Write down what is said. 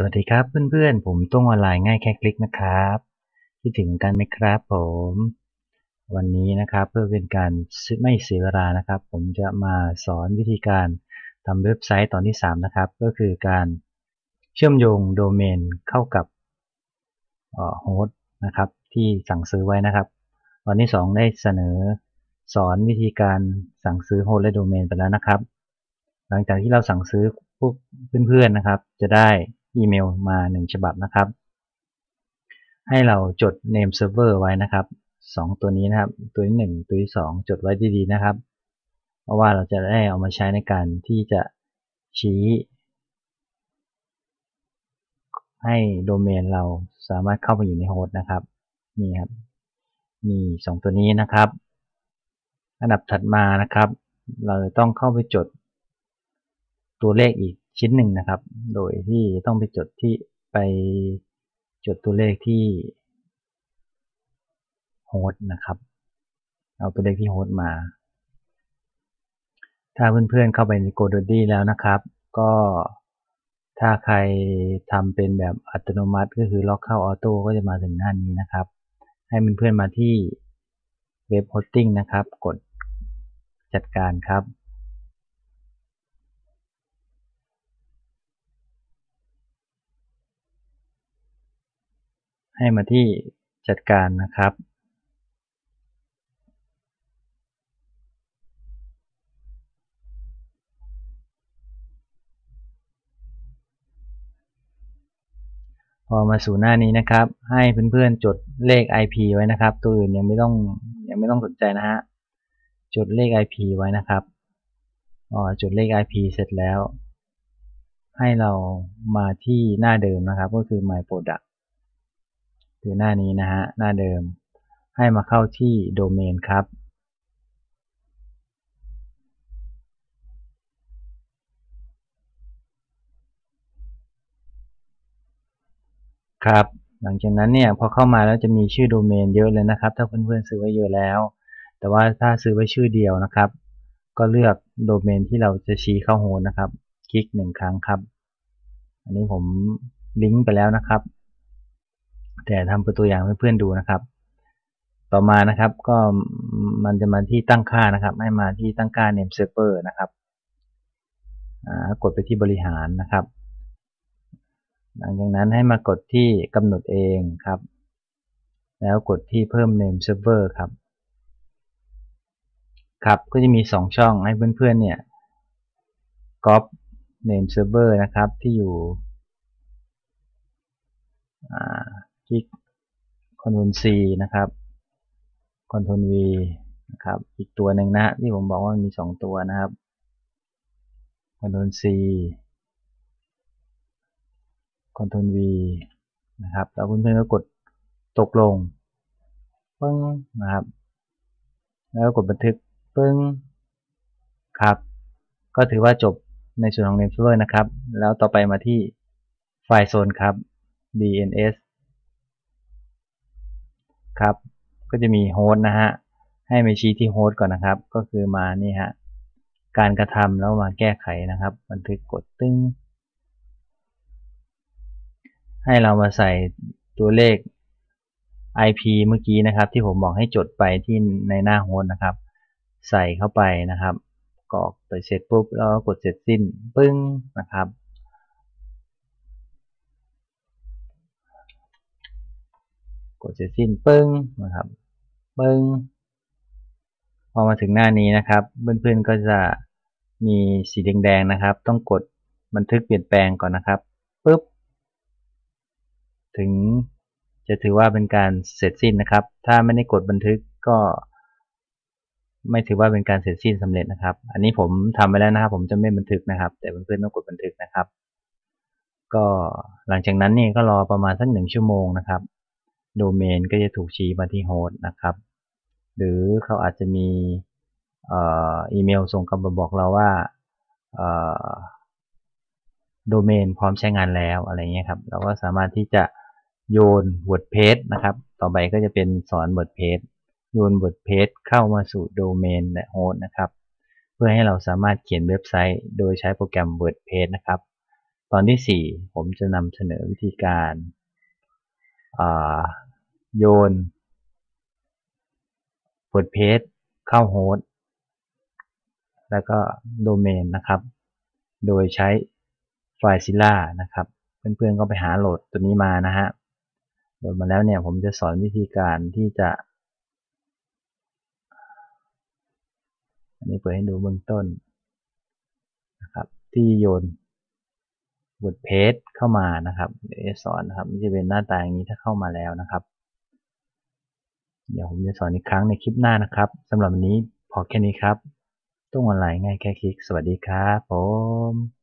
สวัสดีครับเพื่อนๆ ผมต้องออนไลน์ง่ายแค่คลิกนะครับคิดถึงกันไหมครับผม วันนี้นะครับเพื่อเป็นการไม่เสียเวลานะครับ ผมจะมาสอนวิธีการทำเว็บไซต์ตอนที่ 3 นะครับ ก็คือการเชื่อมโยงโดเมนเข้ากับโฮสต์นะครับที่สั่งซื้อไว้นะครับ ตอนที่ 2 ได้เสนอสอนวิธีการสั่งซื้อโฮสต์และโดเมนไปแล้วนะครับ หลังจากที่เราสั่งซื้อพวกเพื่อนๆนะครับ จะได้ อีเมลมา 1 ฉบับนะครับ ให้เราจด name server ไว้นะครับ 2 ตัวนี้นะครับ ตัวที่ 1 ตัวที่ 2 จดไว้ดีๆนะครับ เพราะว่าเราจะได้เอามาใช้ในการที่จะชี้ ให้โดเมนเราสามารถเข้าไปอยู่ในโฮสต์นะครับ นี่ครับ มี 2 ตัวนี้นะครับ อันดับถัดมานะครับ เราต้องเข้าไปจดตัวเลขอีก ชิ้นหนึ่งนะครับ โดยที่ต้องไปจดที่ไปจดตัวเลขที่โฮสต์นะครับ เอาตัวเลขที่โฮสต์มา ถ้าเพื่อนๆเข้าไปใน GoDaddy แล้วนะครับ ก็ถ้าใครทำเป็นแบบอัตโนมัติก็คือล็อกเข้าออโต้ก็จะมาถึงหน้านี้นะครับ ให้เพื่อนๆมาที่เว็บโฮสติ้งนะครับ กดจัดการครับ ให้มาที่จัดการนะครับ พอมาสู่หน้านี้นะครับ ให้เพื่อนๆจดเลข IP ไว้นะครับ ตัวอื่นยังไม่ต้องยังไม่ต้องสนใจนะฮะ จดเลข IP ไว้นะครับพอจดเลข IP เสร็จแล้ว ให้เรามาที่หน้าเดิมนะครับ ก็คือ My Product คือหน้านี้นะฮะ หน้าเดิม ให้มาเข้าที่โดเมนครับ ครับ หลังจากนั้นเนี่ยพอเข้ามาแล้วจะมีชื่อโดเมนเยอะเลยนะครับ ถ้าเพื่อนๆซื้อไว้เยอะแล้ว แต่ว่าถ้าซื้อไว้ชื่อเดียวนะครับ ก็เลือกโดเมนที่เราจะชี้เข้าโฮสนะครับ คลิกหนึ่งครั้งครับ อันนี้ผมลิงก์ไปแล้วนะครับ แต่ทำเป็นตัวอย่างให้เพื่อนดูนะครับ ต่อมานะครับก็มันจะมาที่ตั้งค่านะครับ ให้มาที่ตั้งค่า name server นะครับกดไปที่บริหารนะครับ หลังจากนั้นให้มากดที่กำหนดเองครับ แล้วกดที่เพิ่ม name server ครับครับก็จะมี 2 ช่องให้เพื่อนๆเนี่ย copy name server นะครับที่อยู่ คลิก Ctrl C นะครับ Ctrl V นะครับ อีกตัวหนึ่งนะที่ผมบอกว่ามี 2 ตัวนะครับ Ctrl C Ctrl V นะครับ แล้วเพื่อนๆก็กดตกลงปึ้งนะครับ แล้วกดบันทึกปึ้งครับ ก็ถือว่าจบในส่วนของ Name Server นะครับ แล้วต่อไปมาที่ไฟล์โซนครับ DNS ครับ ก็จะมีโฮสต์นะฮะ ให้ไปชี้ที่โฮสต์ก่อนนะครับ ก็คือมานี่ฮะ การกระทำแล้วมาแก้ไขนะครับ บันทึกกดตึ้ง ให้เรามาใส่ตัวเลข IP เมื่อกี้นะครับ ที่ผมบอกให้จดไปที่ในหน้าโฮสต์นะครับ ใส่เข้าไปนะครับกรอกไปเสร็จปุ๊บแล้วกดเสร็จสิ้นปึ้งนะครับ กดเสร็จสิ้นปึ้งนะครับปึ้งพอมาถึงหน้านี้นะครับ เพื่อนๆก็จะมีสีแดงๆนะครับ ต้องกดบันทึกเปลี่ยนแปลงก่อนนะครับปุ๊บถึงจะถือว่าเป็นการเสร็จสิ้นนะครับ ถ้าไม่ได้กดบันทึกก็ ไม่ถือว่าเป็นการเสร็จสิ้นสำเร็จนะครับ อันนี้ผมทำไปแล้วนะครับ ผมจะไม่บันทึกนะครับ แต่เพื่อนๆต้องกดบันทึกนะครับ ก็หลังจากนั้นนี่ก็รอประมาณสักหนึ่งชั่วโมงนะครับ โดเมนก็จะถูกชี้มาที่โฮสต์นะครับ หรือเขาอาจจะมีอีเมลส่งกลับมาบอกเราว่าโดเมนพร้อมใช้งานแล้วอะไรเงี้ยครับ เราก็สามารถที่จะโยน WordPress นะครับ ต่อไปก็จะเป็นสอน WordPress โยน WordPress เข้ามาสู่โดเมนและโฮสต์นะครับ เพื่อให้เราสามารถเขียนเว็บไซต์ โดยใช้โปรแกรม WordPress นะครับ ตอนที่ 4 ผมจะนำเสนอวิธีการ โยน WordPress เข้าโฮสต์แล้วก็โดเมนนะครับ โดยใช้ FileZilla นะครับ เพื่อนๆก็ไปหาโหลดตัวนี้มานะฮะ โหลดมาแล้วเนี่ยผมจะสอนวิธีการที่จะ อันนี้เปิดให้ดูเบื้องต้นนะครับ ที่โยน WordPress เข้ามานะครับเดี๋ยวสอนนะครับมันจะเป็นหน้าตาอย่างนี้ถ้าเข้ามาแล้วนะครับ เดี๋ยวผมจะสอนอีกครั้งในคลิปหน้านะครับสำหรับวันนี้พอแค่นี้ครับ ต้องออนไลน์ง่ายแค่คลิก สวัสดีครับผม